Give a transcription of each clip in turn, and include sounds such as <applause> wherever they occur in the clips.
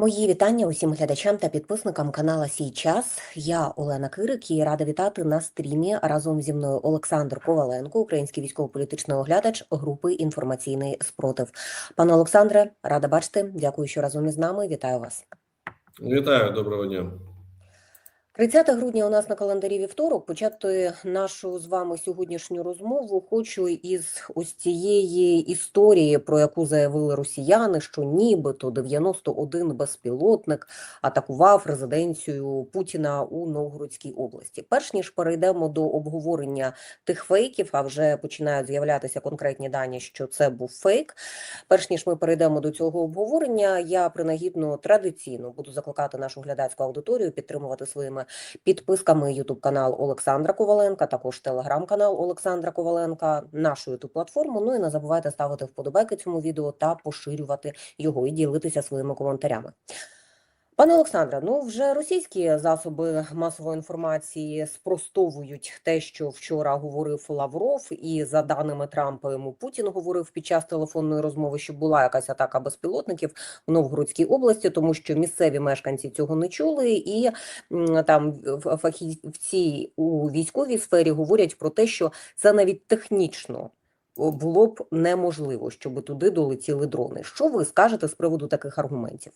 Мої вітання усім глядачам та підписникам канала Сій час. Я Олена Кирик і рада вітати на стрімі разом зі мною Олександр Коваленко, український військово-політичний оглядач групи інформаційний спротив. Пане Олександре, рада бачити. Дякую, що разом із нами. Вітаю вас. Вітаю, доброго дня. 30 грудня у нас на календарі вівторок. Почати нашу з вами сьогоднішню розмову хочу із ось цієї історії, про яку заявили росіяни, що нібито 91 безпілотник атакував резиденцію Путіна у Новгородській області. Перш ніж перейдемо до обговорення тих фейків, а вже починають з'являтися конкретні дані, що це був фейк. Перш ніж ми перейдемо до цього обговорення, я принагідно традиційно буду закликати нашу глядацьку аудиторію підтримувати своїми підписками Ютуб канал Олександра Коваленка, також телеграм-канал Олександра Коваленка, нашу ютуб платформу. Ну і не забувайте ставити вподобайки цьому відео та поширювати його і ділитися своїми коментарями. Пане Олександре, ну вже російські засоби масової інформації спростовують те, що вчора говорив Лавров, і за даними Трампа йому Путін говорив під час телефонної розмови, що була якась атака безпілотників в Новгородській області, тому що місцеві мешканці цього не чули, і там фахівці у військовій сфері говорять про те, що це навіть технічно. Було б неможливо, щоб туди долетіли дрони. Що ви скажете з приводу таких аргументів?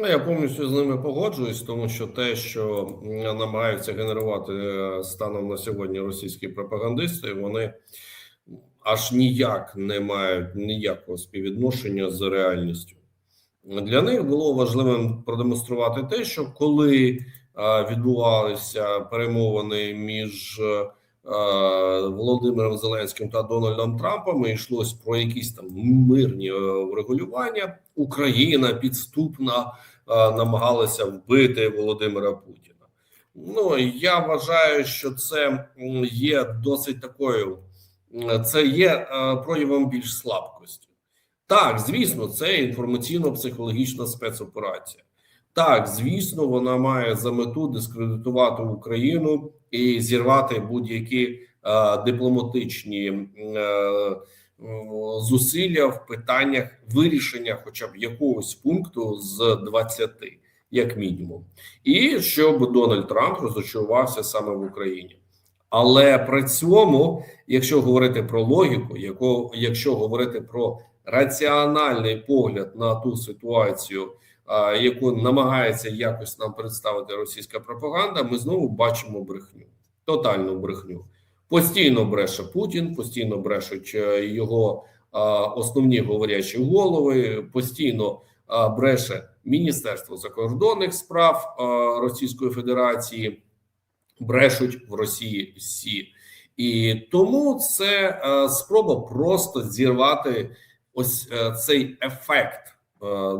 Ну, я повністю з ними погоджуюсь, тому що те, що намагаються генерувати е, станом на сьогодні російські пропагандисти, вони аж ніяк не мають ніякого співвідношення з реальністю. Для них було важливим продемонструвати те, що коли е, відбувалися перемовини між е, Володимиром Зеленським та Дональдом Трампом, йшлось про якісь там мирні е, врегулювання, Україна підступна е, намагалася вбити Володимира Путіна. Ну я вважаю, що це є досить такою, це є е, проявом більш слабкості. Так, звісно, це інформаційно-психологічна спецоперація. Так, звісно, вона має за мету дискредитувати Україну і зірвати будь-які е, дипломатичні е, зусилля в питаннях вирішення, хоча б якогось пункту з 20, як мінімум, і щоб Дональд Трамп розочарувався саме в Україні. Але при цьому, якщо говорити про логіку, яко, якщо говорити про раціональний погляд на ту ситуацію, яку намагається якось нам представити російська пропаганда, ми знову бачимо брехню, тотальну брехню. Постійно бреше Путін, постійно брешуть е, його основні говорячі голови, постійно бреше Міністерство закордонних справ Російської Федерації, брешуть в Росії всі. І тому це е, спроба просто зірвати ось е, цей ефект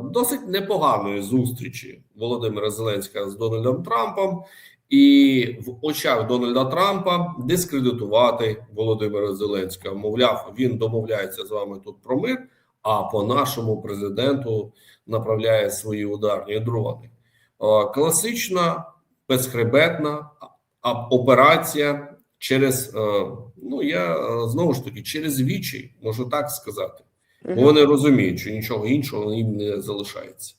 досить непоганої зустрічі Володимира Зеленського з Дональдом Трампом, і в очах Дональда Трампа дискредитувати Володимира Зеленського. Мовляв, він домовляється з вами тут про мир, а по нашому президенту направляє свої ударні дрони. Е, Класична безхребетна операція через е, ну я е, знову ж таки через вічі, можу так сказати. Бо вони розуміють, що нічого іншого їм не залишається.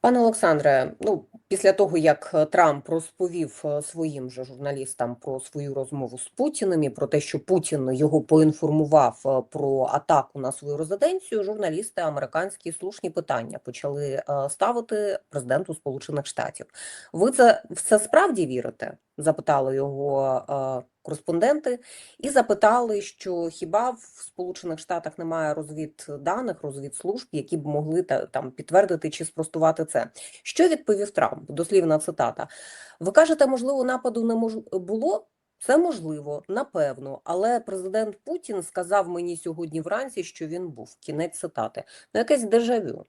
Пане Олександре, ну після того як Трамп розповів е, своїм же журналістам про свою розмову з Путіним і про те, що Путін його поінформував е, про атаку на свою резиденцію, журналісти американські слушні питання почали е, ставити президенту Сполучених Штатів. Ви це в це справді вірите? Запитали його е, кореспонденти, і запитали, що хіба в Сполучених Штатах немає розвідданих, розвідслужб, які б могли там підтвердити чи спростувати це. Що відповів Трамп? Дослівна цитата. Ви кажете, можливо, нападу не мож... було? Це можливо, напевно, але президент Путін сказав мені сьогодні вранці, що він був. Кінець цитати. Ну, якесь дежавю,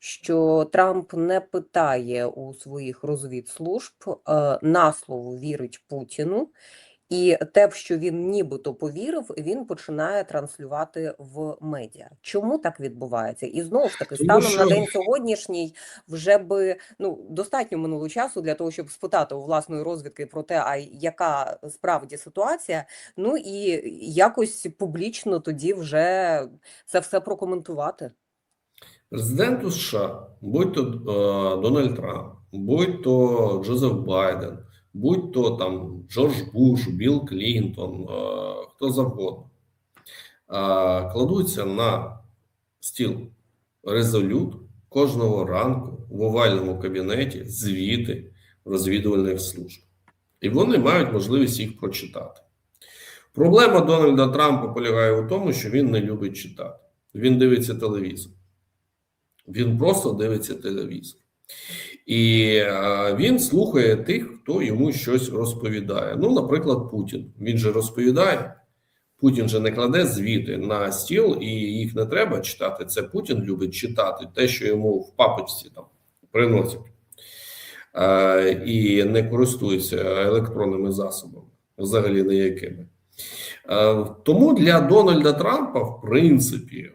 що Трамп не питає у своїх розвідслужб, е, на слово вірить Путіну, і те, що він нібито повірив, він починає транслювати в медіа. Чому так відбувається? І знову ж таки, станом на день сьогоднішній вже би ну достатньо минуло часу для того, щоб спитати у власної розвідки про те, а яка справді ситуація. Ну і якось публічно тоді вже це все прокоментувати. Президенту США, будь то е, Дональд Трамп, будь то Джозеф Байден, будь то там Джордж Буш, Білл Клінтон, е, хто завгодно, е, кладуться на стіл резолют кожного ранку в овальному кабінеті звіти розвідувальних служб. І вони мають можливість їх прочитати. Проблема Дональда Трампа полягає у тому, що він не любить читати. Він дивиться телевізор. Він просто дивиться телевізор. І е, він слухає тих, хто йому щось розповідає. Ну, наприклад, Путін. Він же розповідає. Путін же не кладе звіти на стіл, і їх не треба читати. Це Путін любить читати те, що йому в папочці там приносять, е, і не користується електронними засобами, взагалі ніякими. Е, Тому для Дональда Трампа, в принципі,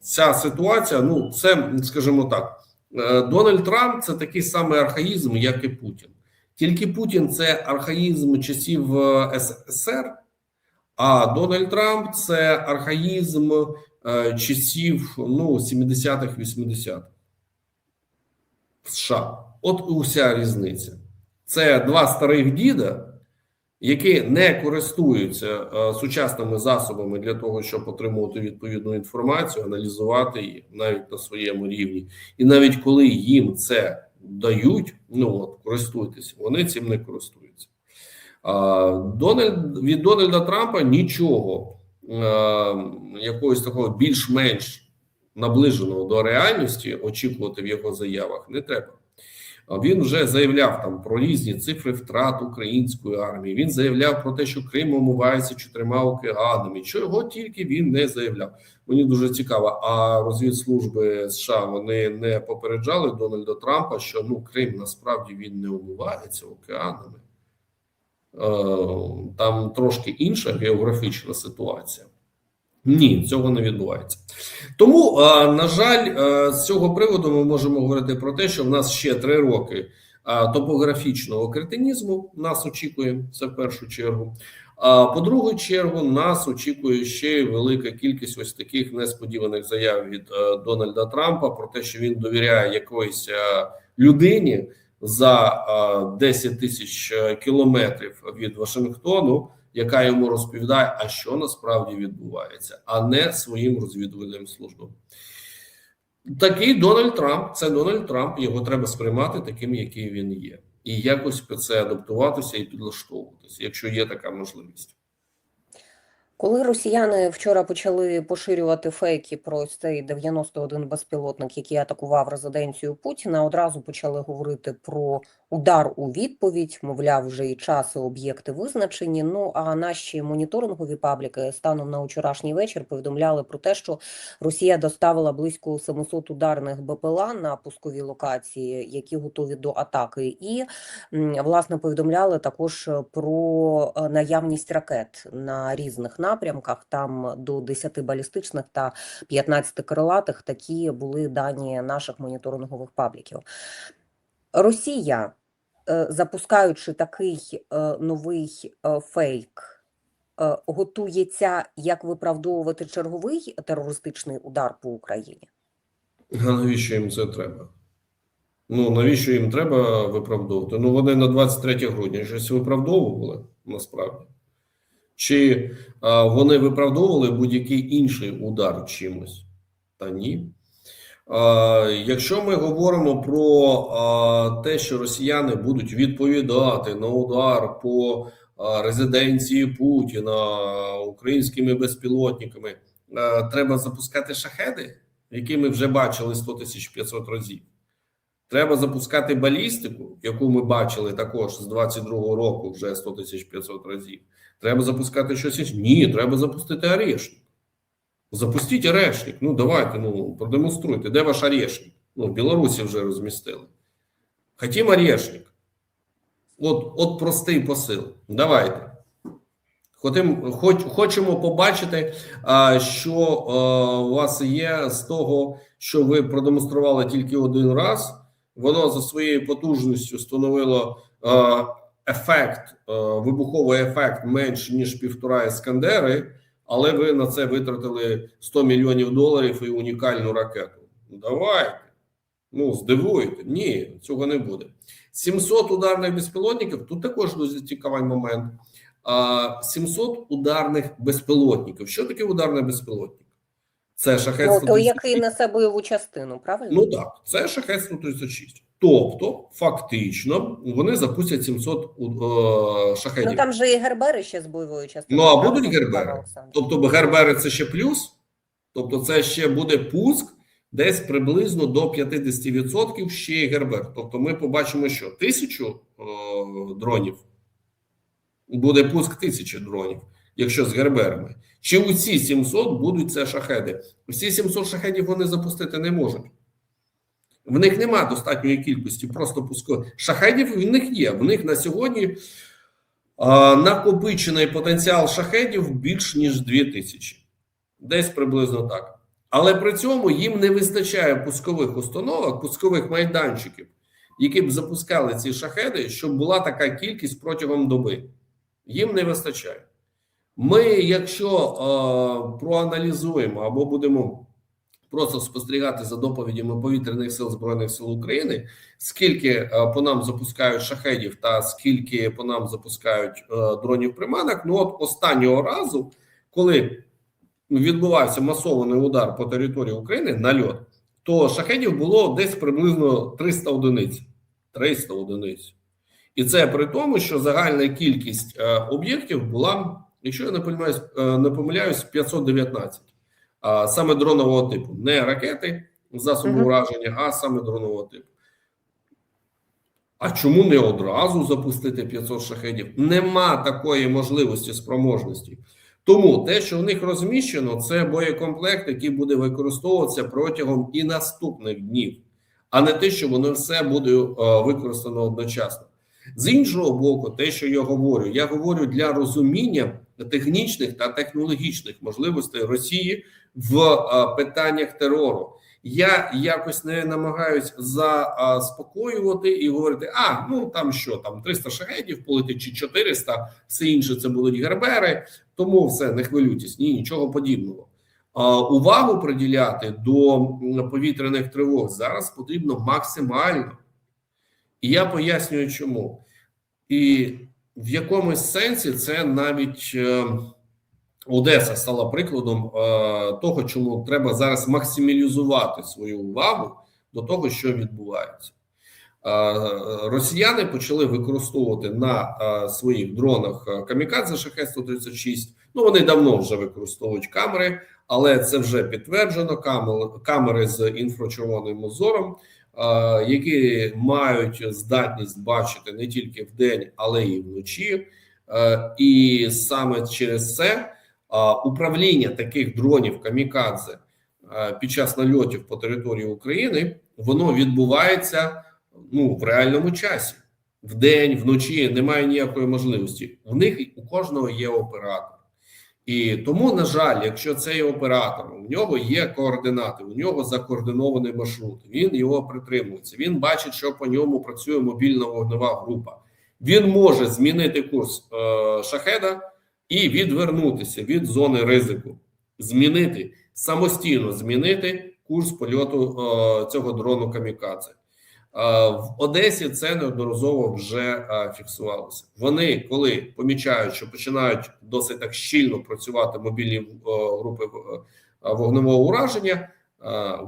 ця ситуація, ну, це, скажімо так, е, Дональд Трамп це такий самий архаїзм, як і Путін. Тільки Путін це архаїзм часів е, СССР, а Дональд Трамп це архаїзм е, часів ну, 70-х, 80-х США. От уся різниця. Це два старих діда, які не користуються е, сучасними засобами для того, щоб отримувати відповідну інформацію, аналізувати її навіть на своєму рівні. І навіть коли їм це дають, ну от користуйтесь, вони цим не користуються. Дональд від Дональда Трампа нічого е, якогось такого більш-менш наближеного до реальності очікувати в його заявах не треба. Він вже заявляв там про різні цифри втрат української армії. Він заявляв про те, що Крим омивається чотирма океанами. Чого тільки він не заявляв. Мені дуже цікаво. А розвідслужби США вони не попереджали Дональда Трампа, що ну Крим насправді він не омивається океанами. Е, Там трошки інша географічна ситуація. Ні, цього не відбувається. Тому, е, на жаль, е, з цього приводу ми можемо говорити про те, що в нас ще три роки е, топографічного кретинізму нас очікує це в першу чергу. А по другу чергу, нас очікує ще й велика кількість ось таких несподіваних заяв від Дональда Трампа про те, що він довіряє якоїсь людині за е, 10 тисяч кілометрів від Вашингтону, яка йому розповідає, а що насправді відбувається, а не своїм розвідувальним службам. Такий Дональд Трамп це Дональд Трамп. Його треба сприймати таким, який він є, і якось під це адаптуватися і підлаштовуватися, якщо є така можливість. Коли росіяни вчора почали поширювати фейки про цей 91 безпілотник, який атакував резиденцію Путіна, одразу почали говорити про удар у відповідь. Мовляв, вже і час, і об'єкти визначені. Ну а наші моніторингові пабліки станом на вчорашній вечір повідомляли про те, що Росія доставила близько 700 ударних БПЛА на пускові локації, які готові до атаки, і власне повідомляли також про е, наявність ракет на різних напрямках. Там до 10 балістичних та 15 крилатих такі були дані наших моніторингових пабліків. Росія, е, запускаючи такий е, новий е, фейк, готується як виправдовувати черговий терористичний удар по Україні. А навіщо їм це треба? Ну навіщо їм треба виправдовувати? Ну вони на 23 грудня щось виправдовували насправді. Чи а, вони виправдовували будь-який інший удар чимось? Та ні. Якщо ми говоримо про те, що росіяни будуть відповідати на удар по резиденції Путіна українськими безпілотниками, треба запускати шахеди, які ми вже бачили 100 тисяч 500 разів. Треба запускати балістику, яку ми бачили також з 22-го року вже 100 тисяч 500 разів. Треба запускати щось інше. Ні, треба запустити орешник. Запустіть орешник. Ну, давайте, ну, продемонструйте. Де ваш орешник? Ну, в Білорусі вже розмістили. Хотім орешник. От, от простий посил. Давайте. Хотим, хоч, хочемо побачити, а, що а, у вас є з того, що ви продемонстрували тільки один раз. Воно за своєю потужністю становило а, ефект, а, вибуховий ефект менш ніж півтора іскандери. Але ви на це витратили 100 мільйонів доларів і унікальну ракету. Давайте. Ну, здивуєте. Ні, цього не буде. 700 ударних безпілотників. Тут також дуже цікавий момент. 700 ударних безпілотників. Що таке ударний безпілотник? Це шахет Ну, то 136. який несе бойову частину, правильно? Ну так, це шахет 136. Тобто, фактично, вони запустять 700 е, шахетів. Ну там же і гербери ще з бойовою частиною. Ну, а будуть гербери? Тобто Гербери це ще плюс, тобто це ще буде пуск десь приблизно до 50% ще й Гербер. Тобто ми побачимо, що тисячу е, дронів буде пуск тисячі дронів, якщо з Герберами. Чи усі 700 будуть це шахеди? Всі 700 шахедів вони запустити не можуть. В них нема достатньої кількості просто пуску. Шахедів в них є. В них на сьогодні а, накопичений потенціал шахедів більш ніж 2000. Десь приблизно так. Але при цьому їм не вистачає пускових установок, пускових майданчиків, які б запускали ці шахеди, щоб була така кількість протягом доби. Їм не вистачає. Ми, якщо е, проаналізуємо або будемо просто спостерігати за доповідями повітряних сил Збройних сил України, скільки е, по нам запускають шахедів та скільки по нам запускають е, дронів приманок, ну от останнього разу, коли відбувався масований удар по території України нальот, то шахедів було десь приблизно 300 одиниць. 300 одиниць. І це при тому, що загальна кількість е, об'єктів була, якщо я не помиляюсь, е, не помиляюсь, 519. Саме дронового типу, не ракети засобу Мгм. ураження, а саме дронового типу. А чому не одразу запустити 500 шахедів? Нема такої можливості спроможності. Тому те, що в них розміщено, це боєкомплект, який буде використовуватися протягом і наступних днів, а не те, що воно все буде е, використано одночасно. З іншого боку, те, що я говорю, я говорю для розуміння технічних та технологічних можливостей Росії в е, питаннях терору. Я якось не намагаюсь заспокоювати і говорити: а ну там що, там 300 шахедів полетить чи 400, все інше це будуть гербери, тому все не хвилюйтесь, ні, нічого подібного. Увагу приділяти до повітряних тривог зараз потрібно максимально. І я пояснюю, чому. І в якомусь сенсі це навіть е, Одеса стала прикладом е, того, чому треба зараз максималізувати свою увагу до того, що відбувається. Е, росіяни почали використовувати на своїх дронах камікадзе шахет 136 Ну вони давно вже використовують камери, але це вже підтверджено. Камери, з інфрачервоним зором, е, які мають здатність бачити не тільки вдень, але й вночі. Е, І саме через це управління таких дронів камікадзе е, під час нальотів по території України воно відбувається ну в реальному часі. Вдень, вночі немає ніякої можливості. У них у кожного є оператор. І тому, на жаль, якщо цей оператор, у нього є координати, у нього закоординований маршрут, він його притримується, він бачить, що по ньому працює мобільна вогнева група. Він може змінити курс е, шахеда і відвернутися від зони ризику, змінити самостійно змінити курс польоту е, цього дрону камікадзе. Е, В Одесі це неодноразово вже е, фіксувалося. Вони, коли помічають, що починають досить так щільно працювати мобільні е, групи вогневого ураження,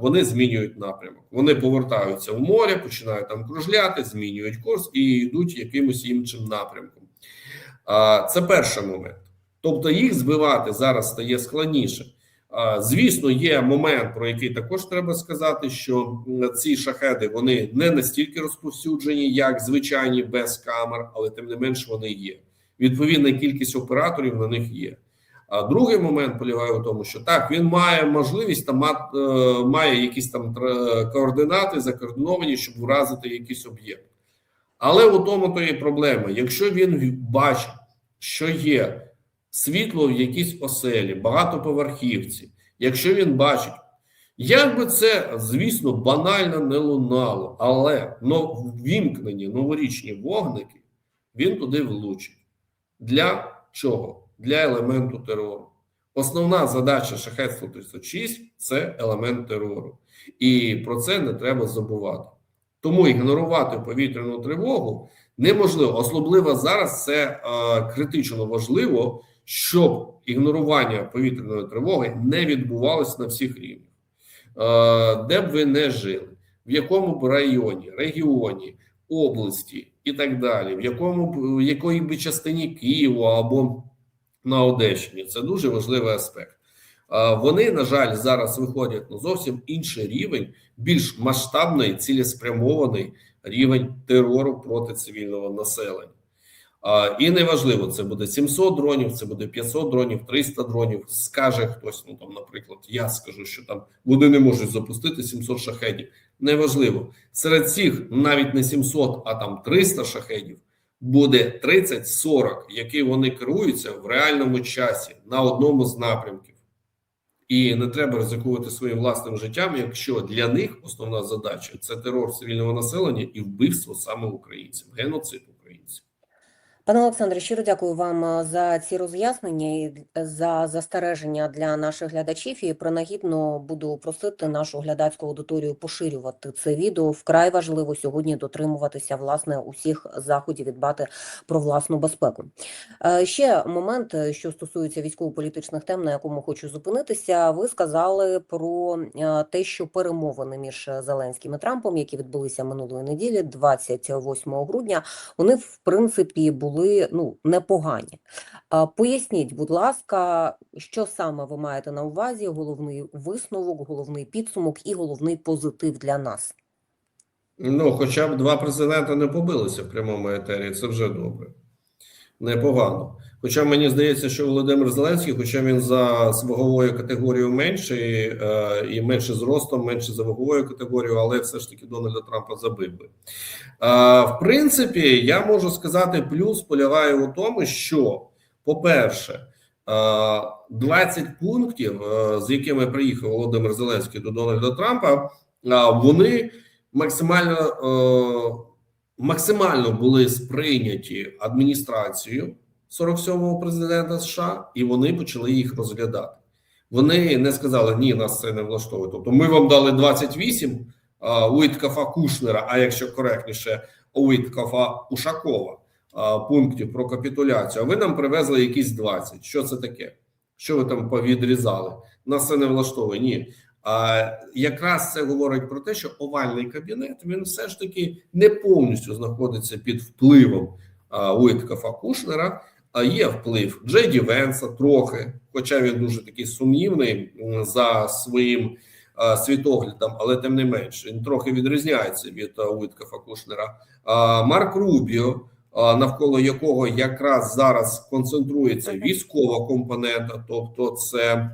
вони змінюють напрямок. Вони повертаються в море, починають там кружляти, змінюють курс і йдуть якимось іншим напрямком. Це перший момент. Тобто їх збивати зараз стає складніше. Звісно, є момент, про який також треба сказати, що ці шахеди вони не настільки розповсюджені, як звичайні без камер, але тим не менш вони є. Відповідна кількість операторів на них є. А другий момент полягає в тому, що так він має можливість там е, має якісь там координати закоординовані, щоб вразити якийсь об'єкт. Але у тому то є проблема. Якщо він бачить, що є світло в якійсь оселі, багатоповерхівці, якщо він бачить, як би це, звісно, банально не лунало, але но вімкнені новорічні вогники, він туди влучить. Для чого? Для елементу терору. Основна задача шахет 136 – це елемент терору, і про це не треба забувати. Тому ігнорувати повітряну тривогу неможливо. Особливо зараз це е, критично важливо, щоб ігнорування повітряної тривоги не відбувалося на всіх рівнях, е, де б ви не жили, в якому б районі, регіоні, області і так далі, в якому в якої б частині Києва або на Одещині. Це дуже важливий аспект. Вони, на жаль, зараз виходять на зовсім інший рівень, більш масштабний, цілеспрямований рівень терору проти цивільного населення. І неважливо, це буде 700 дронів, це буде 500 дронів, 300 дронів. Скаже хтось, ну там, наприклад, я скажу, що там вони не можуть запустити 700 шахедів. Неважливо. Серед цих навіть не 700, а там 300 шахедів буде 30-40, які вони керуються в реальному часі на одному з напрямків. І не треба ризикувати своїм власним життям, якщо для них основна задача це терор цивільного населення і вбивство саме українців, геноцид. Пане Олександре, щиро дякую вам е, за ці роз'яснення і за застереження для наших глядачів. І принагідно буду просити нашу глядацьку аудиторію поширювати це відео. Вкрай важливо сьогодні дотримуватися власне усіх заходів і дбати про власну безпеку. Е, Ще момент, е, що стосується військово-політичних тем, на якому хочу зупинитися. Ви сказали про е, те, що перемовини між Зеленським і Трампом, які відбулися минулої неділі, 28 грудня, вони в принципі були ну непогані. Поясніть, будь ласка, що саме ви маєте на увазі? Головний висновок, головний підсумок і головний позитив для нас. Ну, хоча б два президента не побилися в прямому етері, це вже добре. Непогано. Хоча мені здається, що Володимир Зеленський, хоча він за ваговою категорією менший е, і менше зростом, менше за ваговою категорією, але все ж таки Дональда Трампа забив би. Е, в принципі, я можу сказати, плюс полягає у тому, що, по-перше, е, 20 пунктів, е, з якими приїхав Володимир Зеленський до Дональда Трампа, вони максимально. Максимально були сприйняті адміністрацією 47-го президента США, і вони почали їх розглядати. Вони не сказали, ні, нас це не влаштовує. Тобто, ми вам дали 28 а, Уіткафа Кушнера, а якщо коректніше, Уіткафа Ушакова а, пунктів про капітуляцію. А ви нам привезли якісь 20. Що це таке? Що ви там повідрізали? Нас це не влаштовує. Ні. А якраз це говорить про те, що овальний кабінет він все ж таки не повністю знаходиться під впливом Уіткафа Кушнера, а є вплив Джеді Венса трохи, хоча він дуже такий сумнівний за своїм а, світоглядом, але тим не менш він трохи відрізняється від а, Уіткафа Кушнера. А, Марк Рубіо, а, навколо якого якраз зараз концентрується військова компонента, тобто це е,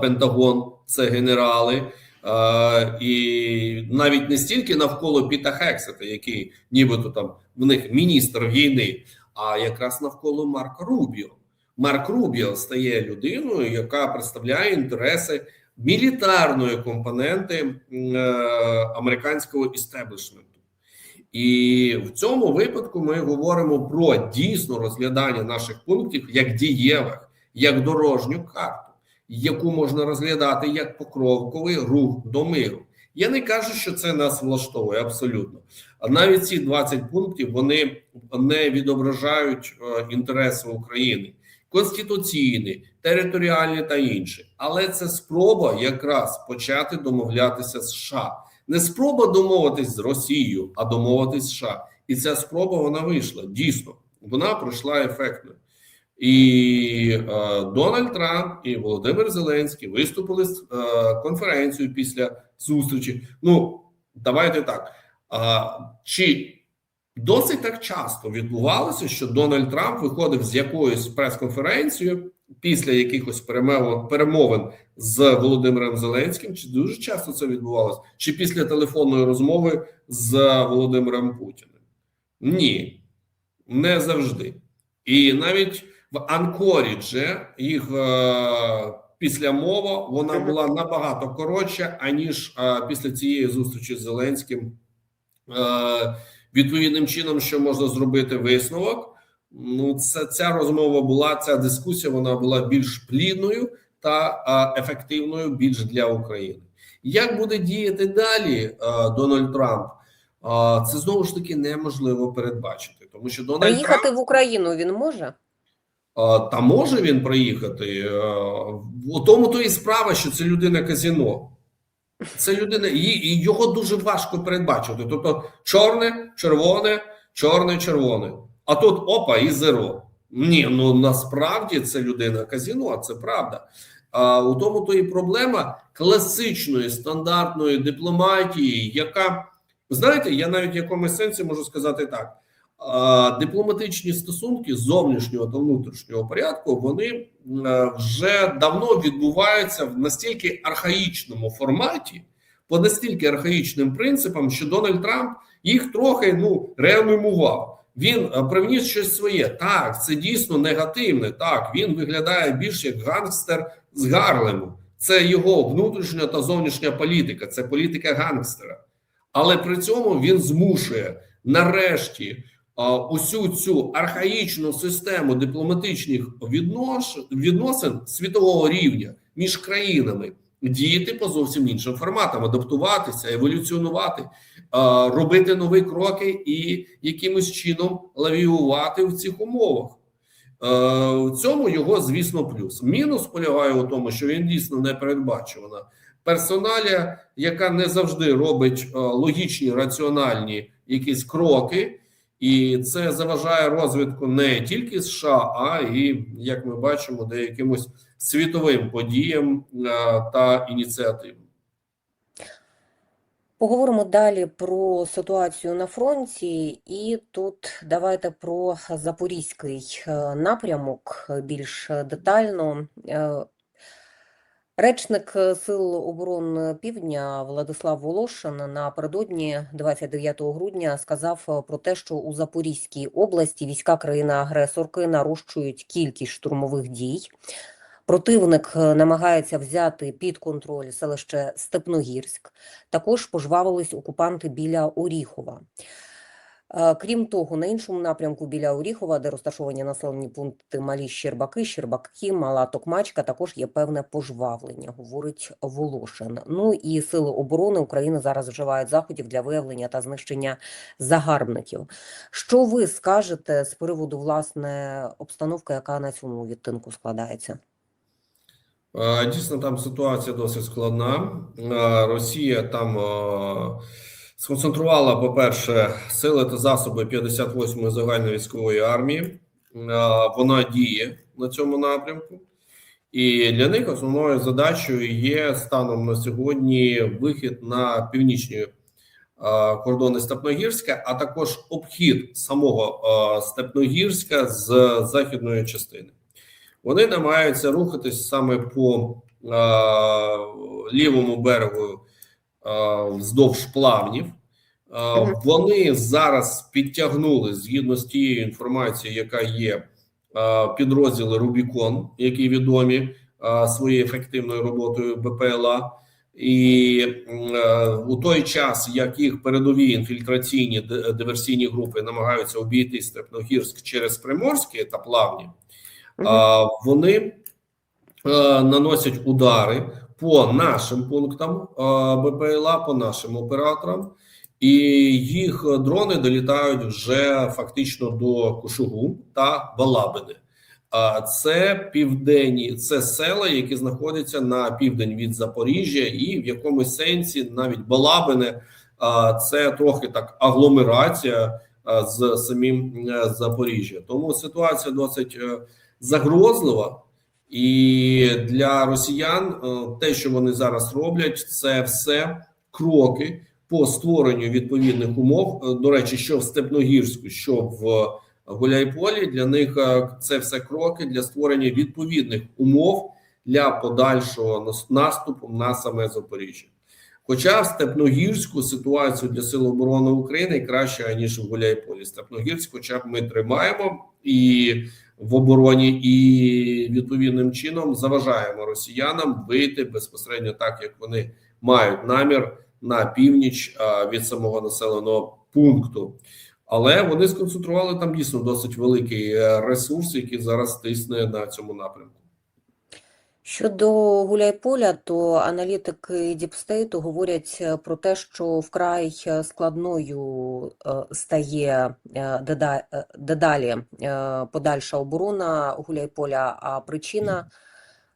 Пентагон, це генерали, е, і навіть не стільки навколо Піта Хексета, який нібито там в них міністр війни, а якраз навколо Марка Рубіо. Марк Рубіо стає людиною, яка представляє інтереси мілітарної компоненти е, американського істеблішменту. І в цьому випадку ми говоримо про дійсно розглядання наших пунктів як дієвих, як дорожню карту, яку можна розглядати як покровковий рух до миру. Я не кажу, що це нас влаштовує абсолютно. А навіть ці 20 пунктів вони не відображають е, інтереси України, конституційні, територіальні та інші. Але це спроба якраз почати домовлятися з США. Не спроба домовитись з Росією, а домовитись з США. І ця спроба вона вийшла. Дійсно, вона пройшла ефектно. І е, Дональд Трамп і Володимир Зеленський виступили з е, конференцією після зустрічі. Ну, давайте так. А, чи досить так часто відбувалося, що Дональд Трамп виходив з якоюсь прес-конференцією після якихось перемовин, з Володимиром Зеленським? Чи дуже часто це відбувалося? Чи після телефонної розмови з Володимиром Путіним? Ні, не завжди. І навіть в Анкорідже їх е, після мова вона була набагато коротша, аніж е, після цієї зустрічі з Зеленським. Е, відповідним чином, що можна зробити висновок, Ну, це ця розмова була. Ця дискусія вона була більш плідною та а, ефективною більш для України. Як буде діяти далі а, Дональд Трамп? А, це знову ж таки неможливо передбачити, тому що Дональд Приїхати Трамп в Україну він може? Та може він приїхати. У тому то і справа, що це людина казіно. Це людина, і, його дуже важко передбачити. Тобто, чорне, червоне, чорне, червоне. А тут опа, і зеро. Ні, ну насправді це людина казіно, це правда. А у тому то і проблема класичної стандартної дипломатії, яка знаєте, я навіть в якомусь сенсі можу сказати так: дипломатичні стосунки зовнішнього та внутрішнього порядку вони е, вже давно відбуваються в настільки архаїчному форматі, по настільки архаїчним принципам, що Дональд Трамп їх трохи ну реанімував. Він е, привніс щось своє. Так, це дійсно негативне. Так, він виглядає більш як гангстер з Гарлему. Це його внутрішня та зовнішня політика, це політика гангстера. Але при цьому він змушує нарешті усю цю архаїчну систему дипломатичних віднош... відносин світового рівня між країнами діяти по зовсім іншим форматам, адаптуватися, еволюціонувати, робити нові кроки і якимось чином лавіювати в цих умовах. Е, В цьому його, звісно, плюс. Мінус полягає у тому, що він дійсно непередбачувана персоналія, яка не завжди робить е, логічні раціональні якісь кроки, і це заважає розвитку не тільки США, а і як ми бачимо, де якимось світовим подіям е, та ініціативам. Поговоримо далі про ситуацію на фронті, і тут давайте про запорізький е, напрямок е, більш детально. Е, Речник е, Сил оборони Півдня Владислав Волошин напередодні 29 грудня сказав е, про те, що у Запорізькій області війська країни-агресорки нарощують кількість штурмових дій. Противник е, намагається взяти під контроль селище Степногірськ. Також пожвавились окупанти біля Оріхова. Крім того, на іншому напрямку біля Оріхова, де розташовані населені пункти Малі Щербаки, Щербаки, Мала Токмачка, також є певне пожвавлення, говорить Волошин. Ну і сили оборони України зараз вживають заходів для виявлення та знищення загарбників. Що ви скажете з приводу власне обстановки, яка на цьому відтинку складається? Дійсно, там ситуація досить складна. Росія там сконцентрувала, по-перше, сили та засоби 58-ї загальновійськової армії. Е, Вона діє на цьому напрямку, і для них основною задачею є станом на сьогодні вихід на північні е, кордони Степногірська, а також обхід самого е, Степногірська з західної частини. Вони намагаються рухатись саме по лівому берегу вздовж плавнів. Е, Вони зараз підтягнули згідно з тією інформацією, яка є е, підрозділи Рубікон, які відомі е, своєю ефективною роботою БПЛА. І е, у той час, як їх передові інфільтраційні диверсійні групи намагаються обійти Степногірськ через Приморське та плавні, вони е, наносять удари по нашим пунктам БПЛА, по нашим операторам, і їх дрони долітають вже фактично до Кушугу та Балабини. Це південні, це села, які знаходяться на південь від Запоріжжя, і в якомусь сенсі навіть Балабине це трохи так агломерація з самим е, Запоріжжя. Тому ситуація досить е, загрозлива, і для росіян е, те, що вони зараз роблять, це все кроки по створенню відповідних умов. Е, До речі, що в Степногірську, що в Гуляйполі, для них е, це все кроки для створення відповідних умов для подальшого наступу на саме Запоріжжя. Хоча в Степногірську ситуацію для Сил оборони України краще ніж в Гуляйполі. Степногірськ, хоча б ми тримаємо і в обороні, і відповідним чином заважаємо росіянам вийти безпосередньо так, як вони мають намір на північ від самого населеного пункту. Але вони сконцентрували там дійсно досить великий е, ресурс, який зараз тисне на цьому напрямку. Щодо Гуляйполя, то аналітики Діпстейту говорять е, про те, що вкрай е, складною е, стає деда- дедалі подальша оборона Гуляйполя, а причина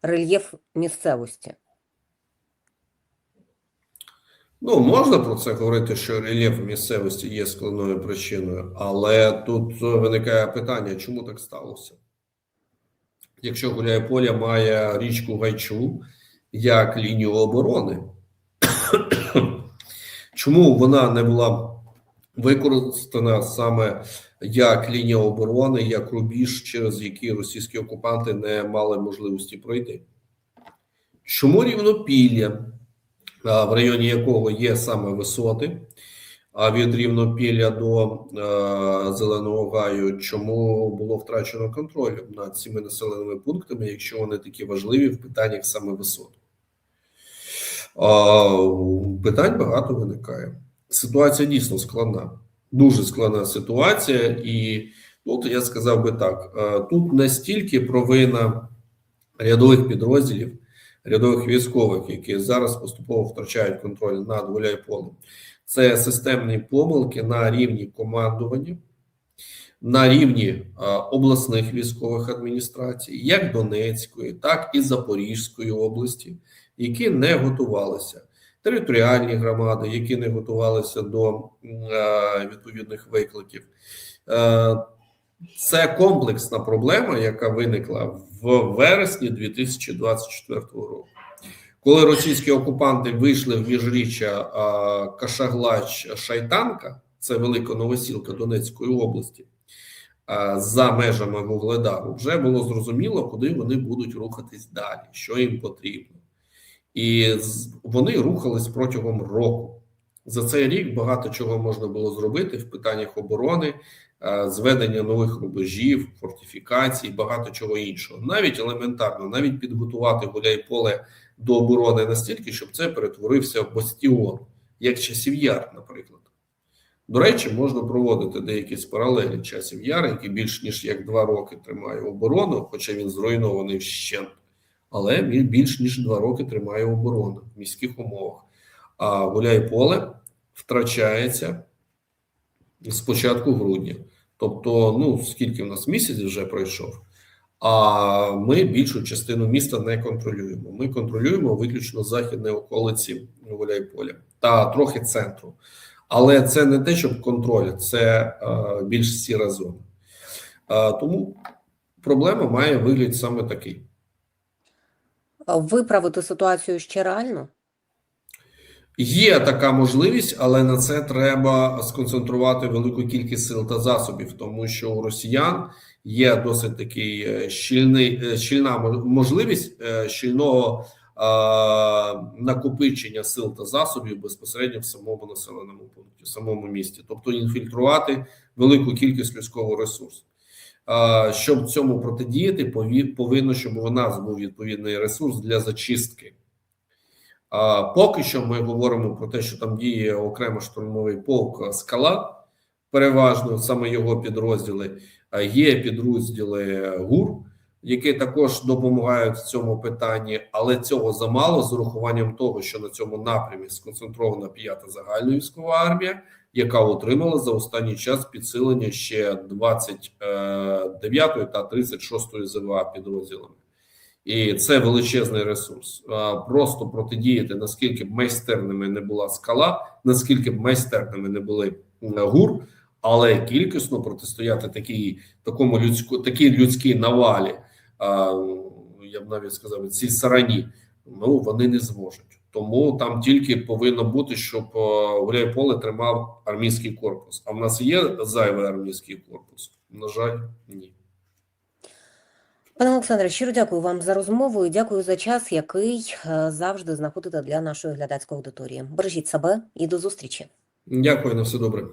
рельєф місцевості. Ну, можна про це говорити, що рельєф місцевості є складною причиною, але тут виникає питання, чому так сталося? Якщо Гуляйполя має річку Гайчу як лінію оборони, <coughs> чому вона не була використана саме як лінія оборони, як рубіж, через який російські окупанти не мали можливості пройти? Чому рівнопілля? в районі якого є саме висоти, а від Рівнопілля до е, Зеленого Гаю, чому було втрачено контроль над цими населеними пунктами, якщо вони такі важливі в питаннях саме висот? А, питань багато виникає. Ситуація дійсно складна, дуже складна ситуація, і тут я сказав би так: е, тут не стільки провина рядових підрозділів рядових військових, які зараз поступово втрачають контроль над Гуляйполем. Це системні помилки на рівні командування, на рівні обласних військових адміністрацій, як Донецької, так і Запорізької області, які не готувалися. Територіальні громади, які не готувалися до відповідних викликів. Е, Це комплексна проблема, яка виникла в вересні 2024 року. Коли російські окупанти вийшли в міжріччя Кашаглач Шайтанка, це велика новосілка Донецької області, за межами Вугледару, вже було зрозуміло, куди вони будуть рухатись далі, що їм потрібно. І вони рухались протягом року. За цей рік багато чого можна було зробити в питаннях оборони, зведення нових рубежів, фортифікацій, багато чого іншого. Навіть елементарно, навіть підготувати Гуляйполе до оборони настільки, щоб це перетворився в бастіон, як часів яр, наприклад. До речі, можна проводити деякі з паралелі часів яр, який більш ніж як два роки тримає оборону, хоча він зруйнований вщент, але він більш ніж два роки тримає оборону в міських умовах. А Гуляйполе втрачається з початку грудня. Тобто, ну скільки в нас місяць вже пройшов, а ми більшу частину міста не контролюємо. Ми контролюємо виключно західні околиці Гуляйполя та трохи центру. Але це не те, щоб контроль, це е, більш сіра зона. Е, тому проблема має вигляд саме такий. Виправити ситуацію ще реально? Є така можливість, але на це треба сконцентрувати велику кількість сил та засобів, тому що у росіян є досить такий е, щільний, е, щільна можливість е, щільного е, накопичення сил та засобів безпосередньо в самому населеному пункті, в самому місті, тобто інфільтрувати велику кількість людського ресурсу. Щоб цьому протидіяти, повинно, щоб у нас був відповідний ресурс для зачистки. А поки що ми говоримо про те, що там діє окремо штурмовий полк Скала, переважно саме його підрозділи. Є підрозділи ГУР, які також допомагають в цьому питанні, але цього замало з урахуванням того, що на цьому напрямі сконцентрована п'ята загальна військова армія, яка отримала за останній час підсилення ще 29 та 36 ЗВА підрозділами. І це величезний ресурс. Просто протидіяти, наскільки б майстерними не була скала, наскільки б майстерними не були гур, але кількісно протистояти такій, такому людську, такій людській навалі, я б навіть сказав, цій сарані, ну вони не зможуть. Тому там тільки повинно бути, щоб е, Гуляйполе тримав армійський корпус. А в нас є зайвий армійський корпус? На жаль, ні. Пане Олександре, щиро дякую вам за розмову і дякую за час, який е, завжди знаходите для нашої глядацької аудиторії. Бережіть себе і до зустрічі. Дякую на все добре.